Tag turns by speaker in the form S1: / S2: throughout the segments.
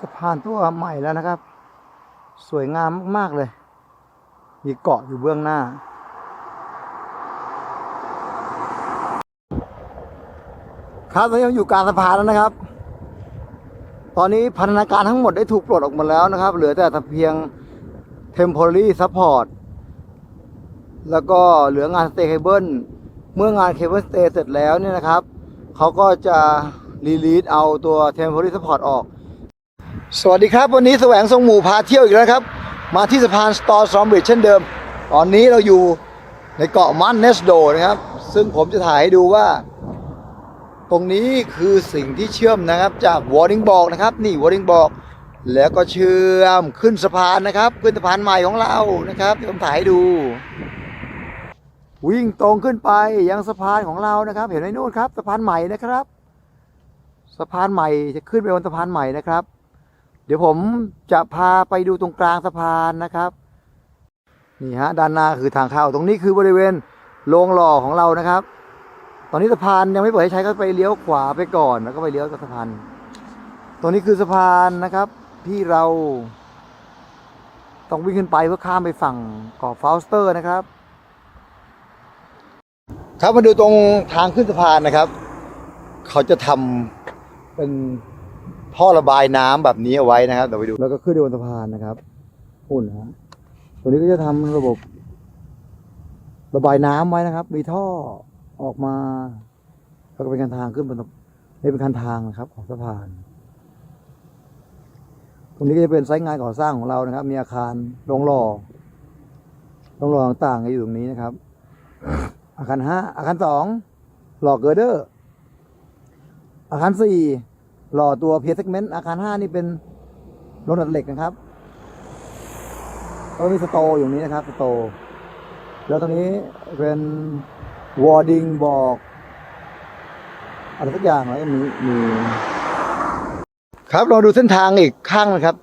S1: สะพานตัวใหม่แล้วนะครับ สวยงามมากๆเลย มีเกาะอยู่เบื้องหน้า ครับตอนนี้เราอยู่กลางสะพานแล้วนะครับ ตอนนี้พันธนาการทั้งหมดได้ถูกปลดออกมาแล้วนะครับ เหลือแต่เพียง temporary support แล้วก็เหลืองาน stay cable เมื่องาน cable stay เสร็จแล้วเนี่ยนะครับ เขาก็จะรีลีสเอาตัว temporary support ออก สวัสดีครับ วันนี้แสวงทรงหมู่พาเที่ยวอีกแล้วครับ มาที่สะพาน Store s t r o m b r i d g e เช่นเดิม ตอนนี้เราอยู่ในเกาะมันเนสโดนะครับ ซึ่งผมจะถ่ายให้ดูว่า ตรงนี้คือสิ่งที่เชื่อมนะครับ จากวอร์ดิงบอกนะครับ นี่วอร์ดิงบอก แล้วก็เชื่อมขึ้นสะพานนะครับ ขึ้นสะพานใหม่ของเรานะครับเดี๋ยวผมถ่ายให้ดู วิ่งตรงขึ้นไปยังสะพานของเรานะครับ เห็นไหมนู่นครับสะพานใหม่นะครับ สะพานใหม่จะขึ้นไปบนสะพานใหม่นะครับ เดี๋ยวผมจะพาไปดูตรงกลางสะพานนะครับนี่ฮะด้านหน้าคือทางเข้าตรงนี้คือบริเวณโรงหล่อของเรานะครับ ตอนนี้สะพานยังไม่เปิดให้ใช้ก็ไปเลี้ยวขวาไปก่อนแล้วก็ไปเลี้ยวกับสะพานตรงนี้คือสะพานนะครับ ที่เรา ต้องวิ่งขึ้นไปเพื่อข้ามไปฝั่งเกาะฟาวสเตอร์นะครับ ครับมาดูตรงทางขึ้นสะพานนะครับ เขาจะทำเป็น ท่อระบายน้ำแบบนี้เอาไว้นะครับเดี๋ยวไปดูแล้วก็ขึ้นไปบนสะพานนะครับหุ่นฮะตรงนี้ก็จะทำระบบ ระบายน้ำไว้นะครับ มีท่อออกมาแล้วก็เป็นคันทางขึ้นบนนี่เป็นคันทางนะครับ ของสะพาน ตรงนี้ก็จะเป็นไซต์งานก่อสร้างของเรานะครับ มีอาคารโรงหล่อโรงหล่อต่างๆอยู่ตรงนี้นะครับ อาคารห้าอาคารสองหล่อเกอร์เดอร์ อาคารสี่ หล่อตัวเพียร์เซกเมนต์อาคารห้านี่เป็นโรงดัดเหล็กนะครับก็มีสโตอยู่นี้นะครับสโต แล้วตรงนี้เป็นวอร์ดิงบอกอะไรสักอย่างแล้วมีมีครับเราดูเส้นทางอีกข้างนะครับ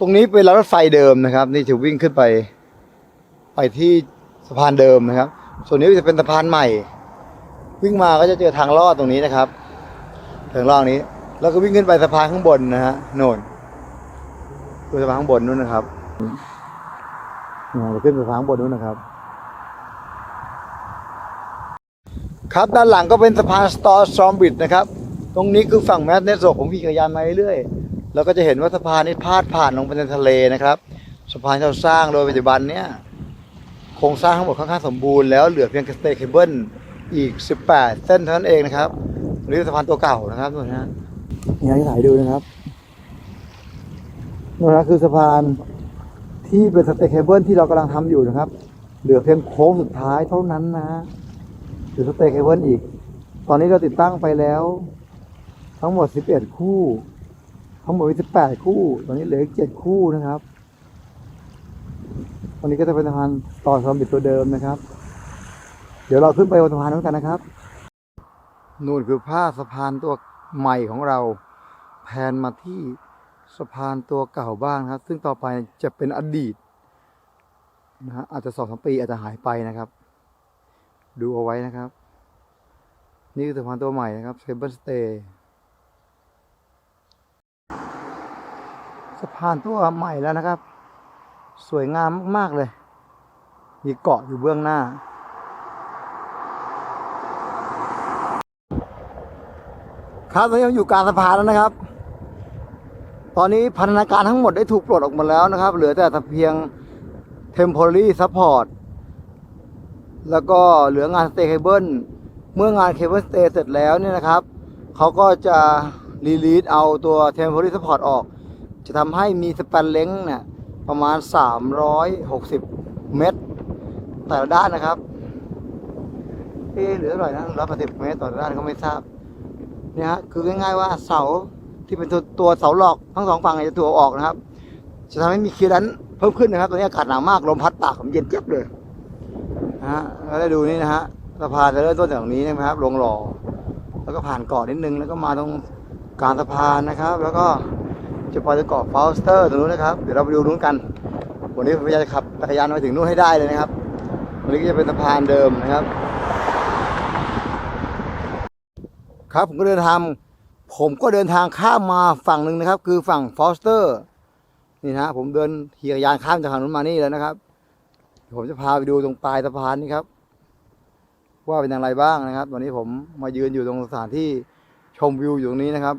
S1: ตรงนี้เป็นรางรถไฟเดิมนะครับ นี่จะวิ่งขึ้นไป ไปที่สะพานเดิมนะครับ ส่วนนี้จะเป็นสะพานใหม่ วิ่งมาก็จะเจอทางลอดตรงนี้นะครับทางลอดนี้ แล้วก็วิ่งขึ้นไปสะพานข้างบนนะฮะโน่นดูสะพานข้างบนนู้นนะครับเราขึ้นสะพานข้างบนนู้นนะครับ ครับด้านหลังก็เป็นสะพานสตอร์สตรอมบิดนะครับ ตรงนี้คือฝั่งแมสเนสโซผมขี่จักรยานมาเรื่อยๆแล้วก็จะเห็นว่าสะพานนี้พาดผ่านลงไปในทะเลนะครับสะพานที่เราสร้างโดยปัจจุบันเนี้ยโครงสร้างทั้งหมดค่อนข้างสมบูรณ์แล้วเหลือเพียงสเตเคเบิลอีก 18 เส้นเท่านั้นเองนะครับนี่คือสะพานตัวเก่านะครับนู่นนะนี่ให้ถ่ายดูนะครับนู่นะคือสะพานที่เป็นสเตย์เคเบิลที่เรากำลังทำอยู่นะครับ เหลือเพียงโค้งสุดท้ายเท่านั้นนะหรือสเตย์เคเบิลอีก ตอนนี้เราติดตั้งไปแล้ว ทั้งหมด 11 คู่ ทั้งหมดมี18 คู่ ตอนนี้เหลืออีก7คู่นะครับตอนนี้ก็จะเป็นสะพานต่อสมบิดตัวเดิมนะครับ เดี๋ยวเราขึ้นไปบนสะพานนั้นกันนะครับ นู่นคือผ้าสะพานตัว ใหม่ของเราแผนมาที่สะพานตัวเก่าบ้างนะครับ ซึ่งต่อไปจะเป็นอดีตนะฮะอาจจะสองสามปีอาจจะหายไปนะครับ ดูเอาไว้นะครับ นี่คือสะพานตัวใหม่นะครับเคเบิลสเตย์สะพานตัวใหม่แล้วนะครับ สวยงามมาก ๆ เลย มีเกาะอยู่เบื้องหน้า ครับตอนนี้เราอยู่กลางสะพานแล้วนะครับ ตอนนี้พันธนาการทั้งหมดได้ถูกปลดออกมาแล้วนะครับ เหลือแต่เพียง temporary support แล้วก็เหลืองาน stay cable เมื่องาน cable stay เสร็จแล้วเนี่ยนะครับ เขาก็จะรีลีสเอาตัว temporary support ออก จะทำให้มีสแปนเล้งเนี่ยประมาณ 360 เมตร แต่ละด้านนะครับเอ๊ะเหลือเท่าไรนะร้อยแปดสิบเมตรต่อด้านก็ไม่ทราบ เนี่ยฮะคือง่ายๆว่าเสาที่เป็นตัวตัวเสาหลอกทั้งสองฝั่งจะถูกออกนะครับ จะทำให้มีคีรันเพิ่มขึ้นนะครับตอนนี้อากาศหนาวมากลมพัดปากผมเย็นเจี๊ยบเลยนะฮะแล้วได้ดูนี่นะฮะสะพานจะเริ่มต้นจากตรงนี้นะครับลงหล่อแล้วก็ผ่านเกาะนิดนึงแล้วก็มาตรงกลางสะพานนะครับ แล้วก็จะไปถึงเกาะฟาวสเตอร์ตรงนู้นนะครับเดี๋ยวเราไปดูนู้นกัน วันนี้ผมจะขับจักรยานไปถึงนู้นให้ได้เลยนะครับวันนี้ก็จะเป็นสะพานเดิมนะครับ ครับผมก็เดินทางผมก็เดินทางข้ามมาฝั่งหนึ่งนะครับ คือฝั่งฟอสเตอร์นี่นะผมเดินขี่จักรยานข้ามจากฝั่งนู้นมานี่แล้วนะครับ ผมจะพาไปดูตรงปลายสะพานนี่ครับ ว่าเป็นอย่างไรบ้างนะครับตอนนี้ผมมายืนอยู่ตรงสถานที่ชมวิวอยู่ตรงนี้นะครับ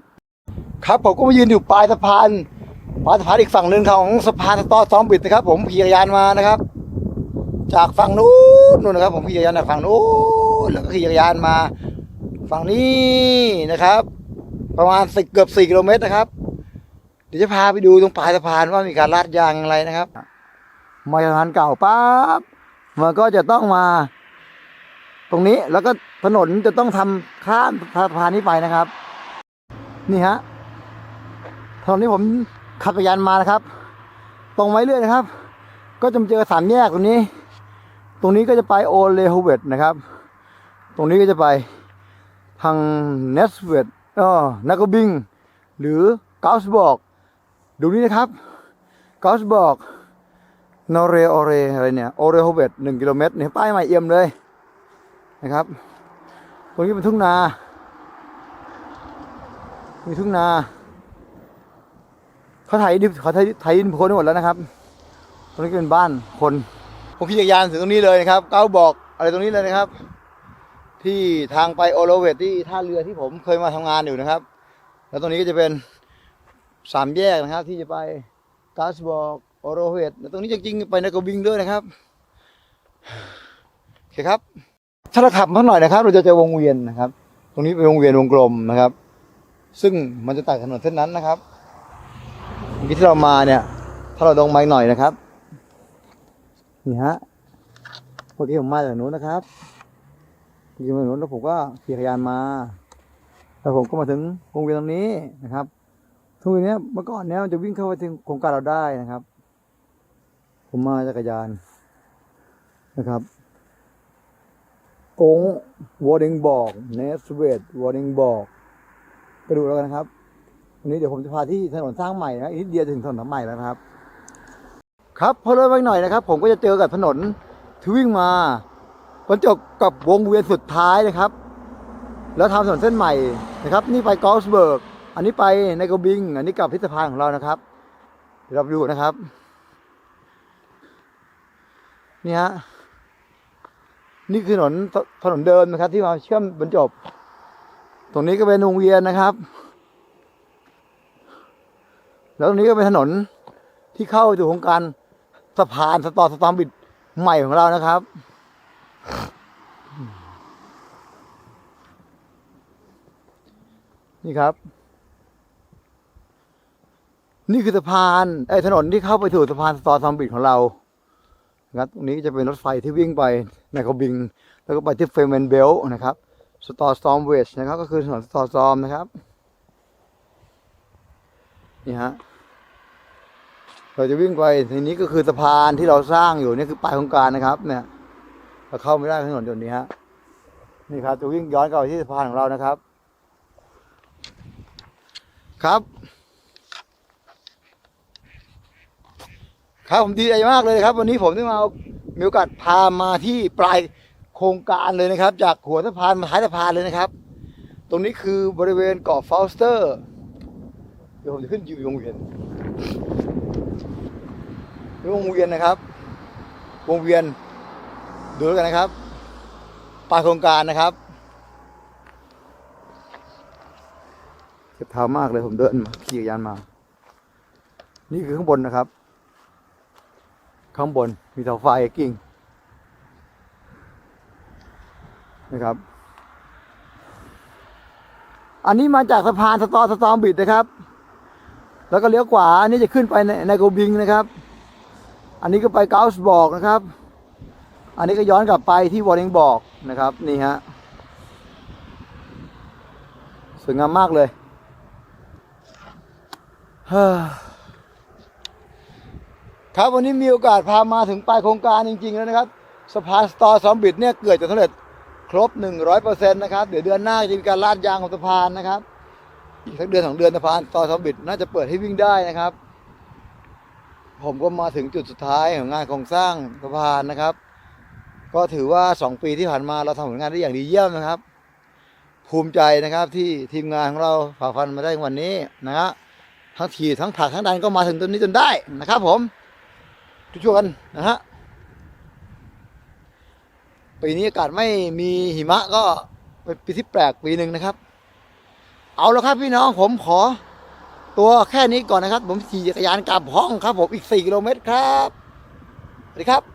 S1: ครับผมก็มายืนอยู่ปลายสะพานปลายสะพานอีกฝั่งหนึ่งของสะพานสตอซ้อมบิดนะครับ ผมขี่ยานมานะครับ จากฝั่งนู้นนู่นนะครับ ผมขี่ยานจากฝั่งนู้นแล้วก็ขี่ยานมา ฝั่งนี้นะครับ ประมาณสิเกือบสี่กิโลเมตรนะครับ เดี๋ยวจะพาไปดูตรงปลายสะพานว่ามีการลาดยางอย่างไรนะครับ มาสะพานเก่าปั๊บมันก็จะต้องมา ตรงนี้แล้วก็ถนนจะต้องทำข้ามสะพานนี้ไปนะครับ นี่ฮะถนนนี้ผมขับจักรยานมานะครับ ตรงไว้เรื่อยนะครับ ก็จะเจอสามแยกตรงนี้ ตรงนี้ก็จะไปโอเลโฮเวตนะครับ ตรงนี้ก็จะไป ทางเนสเวตอ๋อนักบิง หรือเกาสบอกดูนี่นะครับเกาสบอกนอเรโอเรอะไรเนี่ยโอเรโฮเวตหนึ่งกิโลเมตรเนี่ยป้ายใหม่เอี่ยมเลยนะครับตรงนี้เป็นทุ่งนา มีทุ่งนาเขาไถดินเขาไถไถดินโพนหมดแล้วนะครับ ตรงนี้เป็นบ้านคนผมขี่จักรยานถึงตรงนี้เลยนะครับเก้าบอกอะไรตรงนี้เลยนะครับ ที่ทางไปโอโลเวตที่ท่าเรือที่ผมเคยมาทำงานอยู่นะครับ แล้วตรงนี้ก็จะเป็นสามแยกนะครับ ที่จะไปกาสบอกโอโลเวตตรงนี้จริงๆไปนากบิงด้วยนะครับโอเคครับ ถ้าเราขับมาหน่อยนะครับ เราจะเจอวงเวียนนะครับ ตรงนี้เป็นวงเวียนวงกลมนะครับ ซึ่งมันจะตัดถนนเส้นนั้นนะครับเมื่อกี้ที่เรามาเนี่ย ถ้าเราลงมาหน่อยนะครับนี่ฮะเมื่อกี้ผมมาจากนู้นนะครับ เมื่อกี้มาจากนู้นแล้วผมก็ขี่จักรยานมา แล้วผมก็มาถึงวงเวียนตรงนี้นะครับทุกวันนี้เมื่อก่อนเนี้ยมันจะวิ่งเข้าไปถึงโครงการเราได้นะครับ ผมมาจักรยานนะครับกงวอร์ดิงบอกเนสเวดวอร์ดิงบอกไปดูแล้วกันนะครับวันนี้เดี๋ยวผมจะพาที่ถนนสร้างใหม่นะอีกนิดเดียวถึงถนนใหม่แล้วครับ ครับพอเลยไปหน่อยนะครับ ผมก็จะเจอกับถนนที่วิ่งมา บรรจบกับวงเวียนสุดท้ายนะครับ แล้วทำถนนเส้นใหม่นะครับ นี่ไปกอลสเบิร์ก อันนี้ไปในกบิง อันนี้กลับพิพิธภัณฑ์ของเรานะครับเดี๋ยวเราดูนะครับ นี่ฮะ นี่คือถนนถนนเดิมนะครับ ที่มาเชื่อมบรรจบ ตรงนี้ก็เป็นวงเวียนนะครับ แล้วตรงนี้ก็เป็นถนนที่เข้าสู่โครงการสะพานสตอสตอมบิดใหม่ของเรานะครับ นี่ครับ นี่คือสะพานไอ้ถนนที่เข้าไปสู่สะพานสตอซอมบิดของเรานะครับตรงนี้จะเป็นรถไฟที่วิ่งไปในกบิง แล้วก็ไปที่เฟรมเมนเบลนะครับสตอซอมเวชนะครับ ก็คือถนนสตอซอมนะครับนี่ฮะเราจะวิ่งไปทีนี้ก็คือสะพานที่เราสร้างอยู่นี่คือปลายของการนะครับ เนี่ยเราเข้าไม่ได้ถนนจุดนี้ฮะนี่ครับจะวิ่งย้อนกลับไปที่สะพานของเรานะครับ ครับ ครับผมดีใจมากเลยครับ วันนี้ผมได้มาเอามีโอกาสพามาที่ปลายโครงการเลยนะครับ จากหัวสะพานมาท้ายสะพานเลยนะครับ ตรงนี้คือบริเวณเกาะฟอสเตอร์ เดี๋ยวผมจะขึ้นอยู่วงเวียนนี่วงเวียนนะครับ วงเวียนดูแล้วกันนะครับปลายโครงการนะครับ จ็บเท้ามากเลยผมเดินมาขี่จักรยานมา นี่คือข้างบนนะครับ ข้างบนมีเสาไฟกิ่งนะครับ อันนี้มาจากสะพานสตอสตอมบิดนะครับ แล้วก็เลี้ยวขวา อันนี้จะขึ้นไปในในโกบิงนะครับ อันนี้ก็ไปเกาส์บอกนะครับ อันนี้ก็ย้อนกลับไปที่วอร์ิงบอกนะครับ นี่ฮะสวยงามมากเลย ครับวันนี้มีโอกาสพามาถึงปลายโครงการจริงๆแล้วนะครับสะพานสตอซอมบิดเนี่ยเกิดจะสำเร็จครบ 100%นะครับเดี๋ยวเดือนหน้าจะมีการลาดยางของสะพานนะครับ อีกสักเดือนสองเดือนสะพานสตอซอมบิดน่าจะเปิดให้วิ่งได้นะครับ ผมก็มาถึงจุดสุดท้ายของงานโครงสร้างสะพานนะครับ ก็ถือว่า 2 ปีที่ผ่านมาเราทำผลงานได้อย่างดีเยี่ยมนะครับ ภูมิใจนะครับที่ทีมงานของเราฝ่าฟันมาได้วันนี้นะฮะ ทั้งถีทั้งผักทั้งดันก็มาถึงตรงนี้จนได้นะครับ ผมทุกชวนนะฮะปีนี้อากาศไม่มีหิมะก็เป็นปีที่แปลกปีหนึ่งนะครับ เอาและครับพี่น้องผมขอ ตัวแค่นี้ก่อนนะครับ ผมขี่จักรยานกลับห้องครับ ผมอีก4กิโลเมตรครับสวัสดีครับ